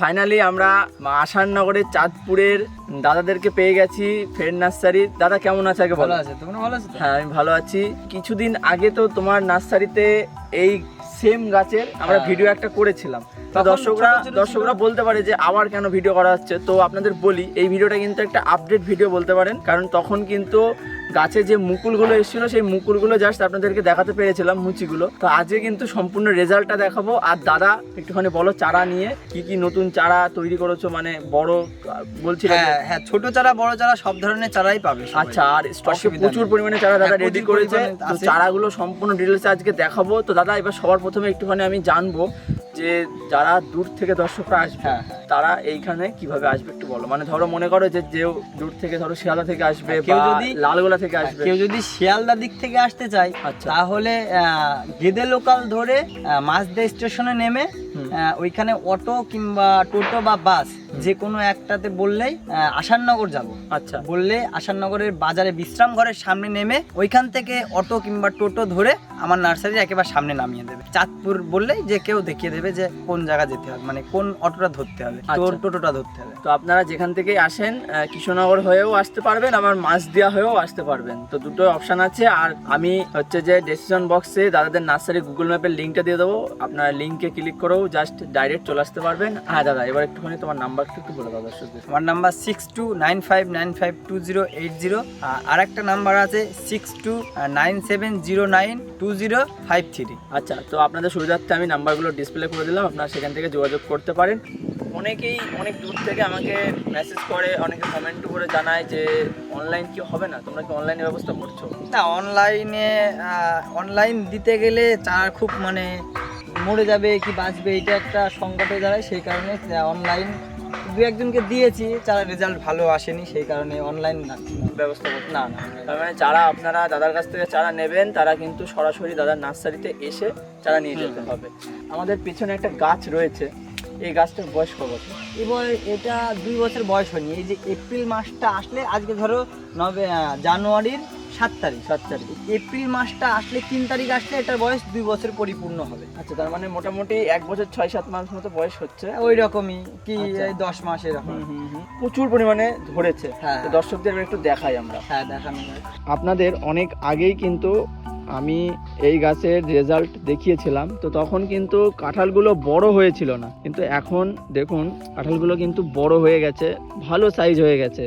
Finally আমরা আসাননগরের চাঁদপুরের দাদাদেরকে পেয়ে গেছি ফ্রেন্ড নার্সারি। দাদা কেমন আছে আগে ভালো আছে তোমরা ভালো আছো হ্যাঁ আমি ভালো আছি। কিছুদিন আগে তো তোমার নার্সারিতে এই সেম গাছের আমরা হ্যাঁ। ভিডিও একটা করেছিলাম। তো দর্শকরা। দর্শকরা বলতে পারে যে আবার কেন ভিডিও করা হচ্ছে? তো আপনাদের বলি এই ভিডিওটা কিন্তু একটা আপডেট ভিডিও বলতে পারেন। কারণ তখন কিন্তু গাছে যে মুকুলগুলো এসেছিল সেই মুকুলগুলো জাস্ট আপনাদেরকে দেখাতে পেরেছিলাম মুচিগুলো। তো আজকে কিন্তু সম্পূর্ণ রেজাল্টটা দেখাবো। আর দাদা একটুখানি বলো চারা নিয়ে কি কি নতুন চারা তৈরি করেছ? মানে বড় বলছিলেন যে- হ্যাঁ হ্যাঁ ছোট চারা বড় চারা সব ধরনের চারাই পাবে আচ্ছা আর স্টকে প্রচুর পরিমাণে চারা দাদা হ্যাঁ, রেডি করেছে। তো চারাগুলো সম্পূর্ণ ডিটেলসে আজকে দেখাবো। তো দাদা এবার সবার প্রথমে একটুখানি আমি জানব যে যারা দূর থেকে দর্শকরা আসবে হ্যাঁ, হ্যাঁ। তারা এইখানে কীভাবে আসবে একটু বলো মানে ধরো মনে করো যে যে দূর থেকে ধরো শিয়ালদা থেকে আসবে হ্যাঁ, কেউ যদি- লালগোলা থেকে আসবে কেউ যদি শিয়ালদা দিক থেকে আসতে চায় আচ্ছা। তাহলে আহ, গেদে লোকাল ধরে মাঝদা স্টেশনে নেমে ওইখানে অটো কিংবা টোটো বা বাস যে কোনো একটাতে বললেই আসাননগর যাব। আচ্ছা। বললে আসাননগরের বাজারে বিশ্রাম ঘরের সামনে নেমে ওইখান থেকে অটো কিংবা টোটো ধরে আমার নার্সারির একেবারে সামনে নামিয়ে দেবে। চাঁদপুর বললেই যে কেউ দেখিয়ে দেবে যে কোন জায়গা যেতে হবে মানে কোন অটোটা ধরতে হবে আচ্ছা। টোর টোটোটা ধরতে হবে। তো আপনারা যেখান থেকেই আসেন কৃষ্ণনগর হয়েও আসতে পারবেন আবার মাছদিয়া হয়েও আসতে পারবেন। তো দুটো অপশন আছে আর আমি হচ্ছে যে ডেসিশন বক্সে দাদাদের নার্সারি গুগল ম্যাপের লিঙ্কটা দিয়ে দেবো। আপনারা লিঙ্কে ক্লিক করেও জাস্ট ডাইরেক্ট চলে আসতে পারবেন। হ্যাঁ দাদা এবার একটুখানি তোমার নাম্বারটা একটু বলে দাও দর্শকদের আমার number six two nine five nine five two zero eight zero আর একটা নাম্বার আছে six two nine seven zero nine two zero five three আচ্ছা তো আপনাদের সুবিধার্থে আমি নাম্বারগুলো ডিসপ্লে করে দিলাম। আপনারা সেখান থেকে যোগাযোগ করতে পারেন। অনেকেই অনেক দূর থেকে আমাকে মেসেজ করে অনেকে কমেন্ট করে জানায় যে অনলাইন কি হবে না? তোমরা কি অনলাইনে ব্যবস্থা করছ? না অনলাইনে অনলাইন দিতে গেলে চার খুব মানে মরে যাবে কি বাঁচবে এটা একটা সংকট হয়ে দাঁড়ায় সেই কারণে অনলাইন দু একজনকে দিয়েছি যারা রেজাল্ট ভালো আসেনি সেই কারণে অনলাইন না ব্যবস্থা করতে না না তার মানে যারা আপনারা দাদার কাছ থেকে চারা নেবেন তারা কিন্তু সরাসরি দাদার নার্সারিতে এসে চারা নিয়ে যেতে হবে। আমাদের পিছনে একটা গাছ রয়েছে এই গাছটার বয়স কত? বছর এবার এটা দুই বছর বয়স হয়নি। এই যে এপ্রিল মাসটা আসলে আজকে ধরো নবে আহ, জানুয়ারির সাত তারিখ সাত তারিখ। এপ্রিল মাসটা আসলে তিন তারিখ আসলে এটার বয়স দুই বছর পরিপূর্ণ হবে। আচ্ছা তার মানে মোটামুটি এক বছর ছয় সাত মাস মতো বয়স হচ্ছে। ওই রকমই কি আচ্ছা। দশ মাস এরকম। প্রচুর পরিমাণে ধরেছে। হ্যাঁ। দর্শকদের একটু দেখাই আমরা। হ্যাঁ দেখানো আপনাদের অনেক আগেই কিন্তু আমি এই গাছের রেজাল্ট দেখিয়েছিলাম, তো তখন কিন্তু কাঁঠালগুলো বড় হয়েছিল না। কিন্তু এখন দেখুন, কাঁঠালগুলো কিন্তু বড় হয়ে গেছে, ভালো সাইজ হয়ে গেছে।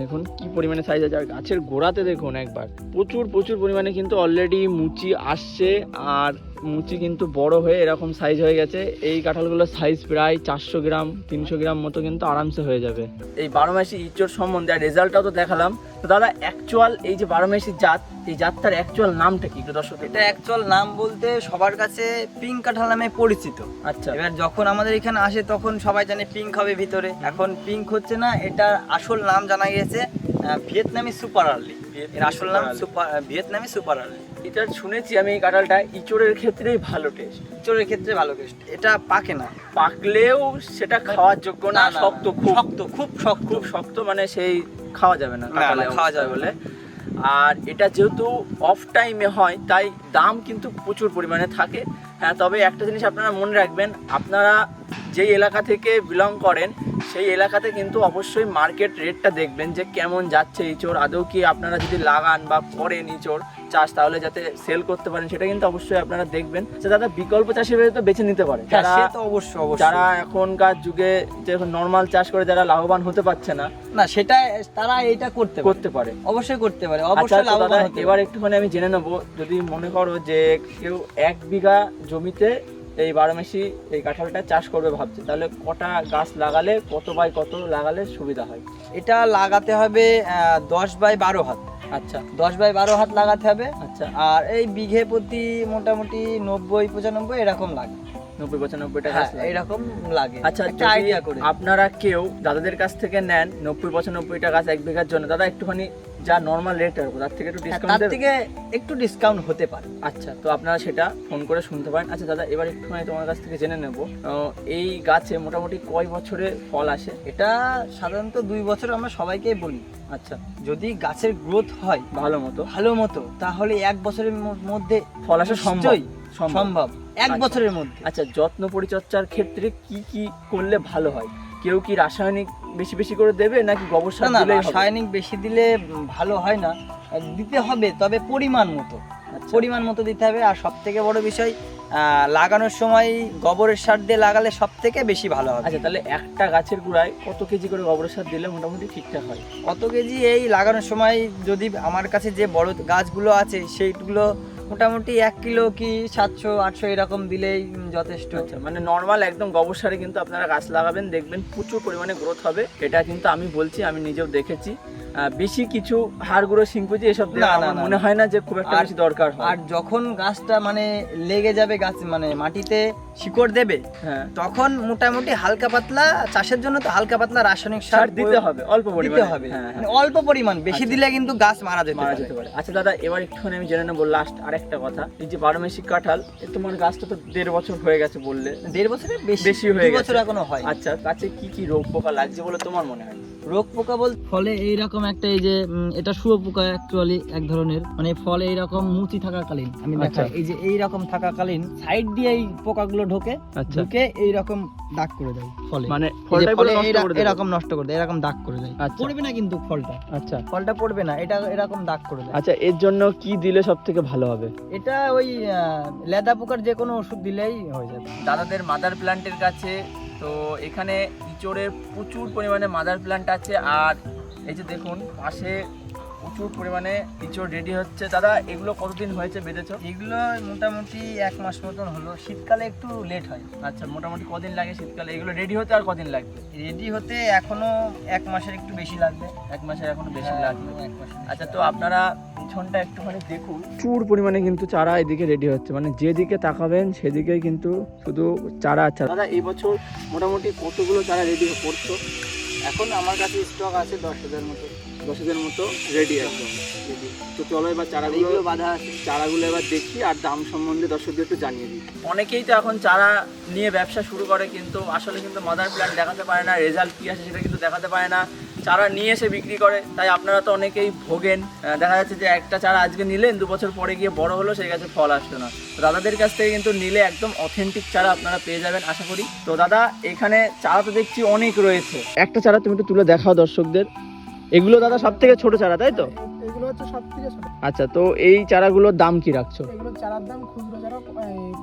দেখুন কি পরিমাণে সাইজ আছে, আর গাছের গোড়াতে দেখুন একবার। প্রচুর প্রচুর পরিমাণে কিন্তু অলরেডি মুচি আসছে, আর মুচি কিন্তু বড় হয়ে এরকম সাইজ হয়ে গেছে। এই কাঁঠালগুলোর সাইজ প্রায় চারশো গ্রাম, তিনশো গ্রাম মতো কিন্তু আরামসে হয়ে যাবে। এই বারো মাসি ইঁচড় সম্বন্ধে, আর রেজাল্টটাও তো দেখালাম। তো দাদা অ্যাকচুয়াল এই যে বারো মাসি জাত এই জাতটার অ্যাকচুয়াল নামটা কি দর্শক এটা অ্যাকচুয়াল নাম বলতে সবার কাছে পিঙ্ক কাঁঠাল নামে পরিচিত। আচ্ছা। এবার যখন আমাদের এখানে আসে তখন সবাই জানে পিঙ্ক হবে ভিতরে। এখন পিঙ্ক হচ্ছে না এটার আসল নাম জানা আহ, ভিয়েতনামি সুপার আর্লি। এর আসল নাম সুপার ভিয়েতনামি সুপার আর্লি। এটা শুনেছি আমি এই কাঁঠালটা ইঁচড়ের ক্ষেত্রেই ভালো টেস্ট চোরের ক্ষেত্রে ভালো টেস্ট এটা পাকে না। পাকলেও সেটা খাওয়ার যোগ্য না শক্ত খুব। শক্ত খুব শক্ত। খুব শক্ত মানে সেই খাওয়া যাবে না না, খাওয়া যাবে বলে। আর এটা যেহেতু অফ টাইমে হয়, তাই দাম কিন্তু প্রচুর পরিমাণে থাকে। হ্যাঁ তবে একটা জিনিস আপনারা মনে রাখবেন, আপনারা যেই এলাকা থেকে বিলং করেন সেই এলাকাতে কিন্তু অবশ্যই মার্কেট রেটটা দেখবেন যে কেমন যাচ্ছে ইঁচড় আদৌ কি আপনারা যদি লাগান বা করেন ইঁচড় চাষ তাহলে যাতে সেল করতে পারেন সেটা কিন্তু অবশ্যই আপনারা দেখবেন। যে দাদা বিকল্প চাষ হিসেবে তো বেছে নিতে পারে। হ্যাঁ, যারা সে তো অবশ্যই অবশ্যই যারা এখনকার যুগে যে নর্মাল চাষ করে যারা লাভবান হতে পারছে না না সেটা তারা এটা করতে করতে পারে। অবশ্যই করতে পারে আচ্ছা অবশ্যই লাভবান হতে এবার একটুখানি আমি জেনে নেব যদি মনে করো যে কেউ এক বিঘা জমিতে এই বারোমেশি এই কাঁঠালটা চাষ করবে ভাবছে। তাহলে কটা গাছ লাগালে কত বাই কত লাগালে সুবিধা হয়? এটা লাগাতে হবে দশ বাই বারো হাত। আচ্ছা। দশ বাই বারো হাত লাগাতে হবে। আচ্ছা। আর এই বিঘে প্রতি মোটামুটি নব্বই পঁচানব্বই এরকম লাগে। নব্বই পঁচানব্বইটা গাছ হ্যাঁ। এরকম লাগে। আচ্ছা আইডিয়া করে। আপনারা কেউ দাদাদের কাছ থেকে নেন নব্বই পঁচানব্বইটা গাছ এক বিঘার জন্য দাদা একটুখানি যা নর্মাল রেট হবে তার থেকে একটু হ্যাঁ, ডিসকাউন্ট তার থেকে একটু ডিসকাউন্ট হতে পারে। আচ্ছা তো আপনারা সেটা ফোন করে শুনতে পারেন। আচ্ছা দাদা এবার একটুখানি তোমার কাছ থেকে জেনে নেব। এই গাছে মোটামুটি কয় বছরে ফল আসে? এটা সাধারণত দুই বছর আমরা সবাইকে বলি। আচ্ছা। যদি গাছের গ্রোথ হয় ভালো মতো। ভালো মতো তাহলে এক বছরের মধ্যে ফল আসা সম্ভব। সম্ভব। এক আচ্ছা। বছরের মধ্যে। আচ্ছা যত্ন পরিচর্যার ক্ষেত্রে কি কি করলে ভালো হয়? কেউ কি রাসায়নিক বেশি বেশি করে দেবে নাকি গোবর সার না রাসায়নিক বেশি দিলে ভালো হয় না। দিতে হবে তবে পরিমাণ মতো। আচ্ছা। পরিমাণ মতো দিতে হবে। আর সব থেকে বড় বিষয় লাগানোর সময় গোবরের সার দিয়ে লাগালে সব থেকে বেশি ভালো হবে। আচ্ছা তাহলে একটা গাছের গোড়ায় কত কেজি করে গোবরের সার দিলে মোটামুটি ঠিকঠাক হয়? কত কেজি এই লাগানোর সময় যদি আমার কাছে যে বড় গাছগুলো আছে সেইগুলো মোটামুটি এক কিলো কি সাতশো, আটশো এরকম দিলেই যথেষ্ট মানে নর্মাল একদম গোবর সারে কিন্তু আপনারা গাছ লাগাবেন, দেখবেন প্রচুর পরিমাণে গ্রোথ হবে। এটা কিন্তু আমি বলছি, আমি নিজেও দেখেছি। বেশি কিছু হাড় গুঁড়ো সিংকুচি এসব আমার মনে হয় না যে খুব একটা বেশি দরকার আর যখন গাছটা মানে লেগে যাবে গাছ মানে মাটিতে শিকড় দেবে হ্যাঁ। তখন মোটামুটি হালকা পাতলা চাষের জন্য তো হালকা পাতলা রাসায়নিক সার দিতে হবে অল্প দিতে পরিমাণে। হবে। হ্যাঁ মানে হ্যাঁ অল্প পরিমাণ বেশি আচ্ছা। দিলে কিন্তু গাছ মারা যেতে পারে। আচ্ছা দাদা এবার একটুখানি আমি জেনে নেব লাস্ট আরেকটা কথা। এই যে বারোমেশি কাঁঠাল তোমার গাছটা তো দেড় বছর হয়ে গেছে বললে। দেড় বছরের বেশি বেশি হয়ে গেছে। বছর এখনও হয়। আচ্ছা গাছে কি কি রোগ পোকা লাগছে বলে তোমার মনে হয়? রোগ পোকা বল ফলে এইরকম একটা এই যে এটা শুয়ো পোকা অ্যাকচুয়ালি এক ধরনের। মানে ফলে এইরকম মুচি থাকাকালীন আমি আচ্ছা। দেখাই। এই যে এইরকম থাকাকালীন সাইড দিয়ে এই পোকাগুলো ঢোকে আচ্ছা। ঢুকে এইরকম দাগ করে দেয় ফলে। মানে। এরকম নষ্ট করে দেয় এরকম দাগ করে দেয়। আচ্ছা। পড়বে না কিন্তু ফলটা। আচ্ছা। ফলটা পড়বে না এটা এরকম দাগ করে দেয়। আচ্ছা এর জন্য কি দিলে সব থেকে ভালো হবে? এটা ওই লেদা পোকার যে কোনো ওষুধ দিলেই হয়ে যাবে। দাদাদের মাদার প্ল্যান্টের কাছে তো এখানে ইচড়ের প্রচুর পরিমাণে মাদার প্ল্যান্ট আছে আর এই যে দেখুন পাশে প্রচুর পরিমাণে ইচড় রেডি হচ্ছে। দাদা এগুলো কতদিন হয়েছে বেঁধেছো? এগুলো মোটামুটি এক মাস মতন হলো। শীতকালে একটু লেট হয়। আচ্ছা মোটামুটি কদিন লাগে শীতকালে? এগুলো রেডি হতে আর কদিন লাগবে? রেডি হতে এখনও এক মাসের একটু বেশি লাগবে। এক মাসের এখনও বেশি হ্যাঁ, লাগবে। এক আচ্ছা তো আপনারা পিছনটা একটুখানি দেখুন। প্রচুর পরিমাণে কিন্তু চারা এদিকে রেডি হচ্ছে। মানে যেদিকে তাকাবেন সেদিকেই কিন্তু শুধু চারা চারা। দাদা এই বছর মোটামুটি কতগুলো চারা রেডি করছ? এখন আমার কাছে স্টক আছে দশ হাজার মতো। দশ হাজার মতো রেডি একদম তো চলো এবার চারাগুলো বাধা আছে। চারাগুলো এবার দেখি আর দাম সম্বন্ধে দর্শকদের একটু জানিয়ে দিই। অনেকেই তো এখন চারা নিয়ে ব্যবসা শুরু করে কিন্তু আসলে কিন্তু মাদার প্ল্যান্ট দেখাতে পারে না রেজাল্ট কী আছে সেটা কিন্তু দেখাতে পারে না। চারা নিয়ে এসে বিক্রি করে, তাই আপনারা তো অনেকেই ভোগেন। দেখা যাচ্ছে যে একটা চারা আজকে নিলেন, দু বছর পরে গিয়ে বড় হলো, সেই গাছে ফল আসলো না। তো দাদাদের কাছ থেকে কিন্তু নিলে একদম অথেন্টিক চারা আপনারা পেয়ে যাবেন, আশা করি। তো দাদা, এখানে চারা তো দেখছি অনেক রয়েছে। একটা চারা তুমি একটু তুলে দেখাও দর্শকদের। এগুলো দাদা সব থেকে ছোট চারা, তাই তো? হচ্ছে সব থেকে ছোট। আচ্ছা তো এই চারাগুলোর দাম কি রাখছো? এগুলো চারার দাম খুচরো যারা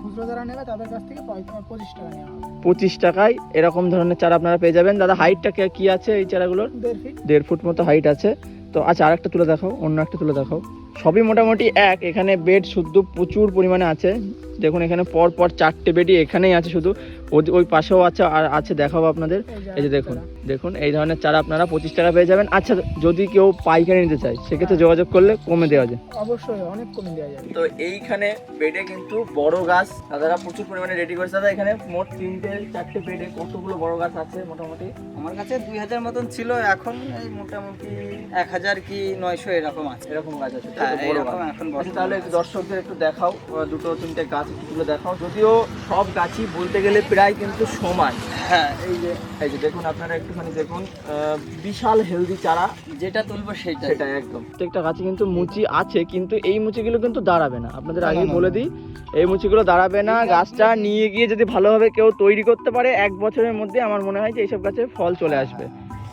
খুচরো যারা নেবে তাদের কাছ থেকে পঁচিশ টাকা নেওয়া পঁচিশ টাকায় এরকম ধরনের চারা আপনারা পেয়ে যাবেন। দাদা হাইটটা কি আছে এই চারাগুলোর? দেড় ফিট দেড় ফুট মতো হাইট আছে। তো আচ্ছা আরেকটা তুলে দেখাও অন্য একটা তুলে দেখাও। সবই মোটামুটি এক। এখানে বেড শুদ্ধ প্রচুর পরিমাণে আছে। দেখুন এখানে পর পর চারটে বেডই এখানেই আছে শুধু। ওই- ওই পাশেও আছে আর আছে দেখাবো আপনাদের। এই যে দেখুন দেখুন এই ধরনের চারা আপনারা পঁচিশ টাকা পেয়ে যাবেন। আচ্ছা যদি কেউ পাইকারি নিতে চায় সেক্ষেত্রে যোগাযোগ করলে কমে দেওয়া যায়। অবশ্যই অনেক কমে দেওয়া যায়। তো এইখানে বেডে কিন্তু বড় গাছ দাদারা প্রচুর পরিমাণে রেডি করেছে। দাদা এখানে মোট তিনটে চারটে বেডে কতগুলো বড় গাছ আছে মোটামুটি? আমার কাছে দুই হাজার মতন ছিল এখন এই মোটামুটি এক হাজার কি নয়শো এরকম আছে এরকম গাছ আছে। হ্যাঁ, তাহলে দর্শকদের একটু দেখাও দুটো তিনটে গাছ একটু তুলে দেখাও। যদিও সব গাছই বলতে গেলে প্রায় কিন্তু সমান। হ্যাঁ। এই যে এই যে দেখুন আপনারা একটুখানি দেখুন বিশাল হেলদি চারা। যেটা তুলবো সেইটা সেটা একদম। প্রত্যেকটা গাছে কিন্তু মুচি আছে কিন্তু এই মুচিগুলো কিন্তু দাঁড়াবে না। আপনাদের আগে বলে দিই এই মুচিগুলো দাঁড়াবে না। গাছটা নিয়ে গিয়ে যদি ভালোভাবে কেউ তৈরি করতে পারে এক বছরের মধ্যে আমার মনে হয় যে এইসব গাছে ফল চলে আসবে।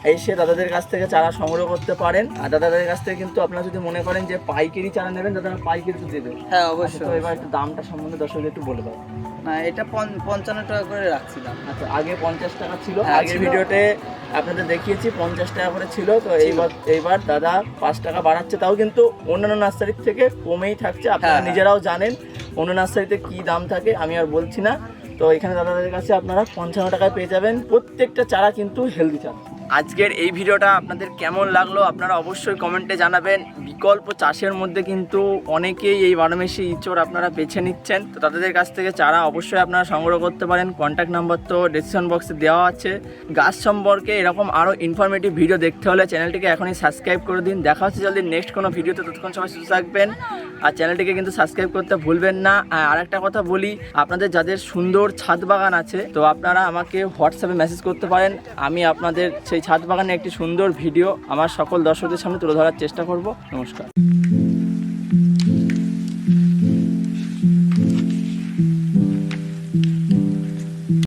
এসে দাদাদের কাছ থেকে চারা সংগ্রহ করতে পারেন। আর দাদাদের কাছ থেকে কিন্তু আপনারা যদি মনে করেন যে পাইকারি চারা নেবেন দাদারা পাইকারি তো দেবে হ্যাঁ আচ্ছা, অবশ্যই তো এবার একটু দামটা সম্বন্ধে দর্শকদের একটু বলে দাও। না এটা পঞ্চ- পঞ্চান্ন টাকা করে রাখছিলাম। আচ্ছা আগে পঞ্চাশ টাকা ছিল হ্যাঁ, আগের ভিডিওতে আপনাদের দেখিয়েছি পঞ্চাশ টাকা করে ছিল। তো এইবার এইবার দাদা পাঁচ টাকা বাড়াচ্ছে তাও কিন্তু অন্যান্য নার্সারির থেকে কমেই থাকছে আপনারা হ্যাঁ। নিজেরাও জানেন অন্য নার্সারিতে কি দাম থাকে আমি আর বলছি না। তো এখানে দাদাদের কাছে আপনারা পঞ্চান্ন টাকায় পেয়ে যাবেন প্রত্যেকটা চারা কিন্তু হেলদি চারা। আজকের এই ভিডিওটা আপনাদের কেমন লাগল আপনারা অবশ্যই কমেন্টে জানাবেন। বিকল্প চাষের মধ্যে কিন্তু অনেকেই এই বারোমেশি ইঁচড় আপনারা বেছে নিচ্ছেন। তো তাদের কাছ থেকে চারা অবশ্যই আপনারা সংগ্রহ করতে পারেন। কন্ট্যাক্ট নাম্বার তো ডিসক্রিপশন বক্সে দেওয়া আছে। গাছ সম্পর্কে এরকম আরও ইনফরমেটিভ ভিডিও দেখতে হলে চ্যানেলটিকে এখনই সাবস্ক্রাইব করে দিন। দেখা হচ্ছে জলদি নেক্সট কোনো ভিডিওতে। ততক্ষণ সবাই সুস্থ থাকবেন। আর চ্যানেলটিকে কিন্তু সাবস্ক্রাইব করতে ভুলবেন না। আর একটা কথা বলি, আপনাদের যাদের সুন্দর ছাদ বাগান আছে, তো আপনারা আমাকে হোয়াটসঅ্যাপে মেসেজ করতে পারেন। আমি আপনাদের সেই ছাদ বাগানের একটি সুন্দর ভিডিও আমার সকল দর্শকদের সামনে তুলে ধরার চেষ্টা করব। নমস্কার।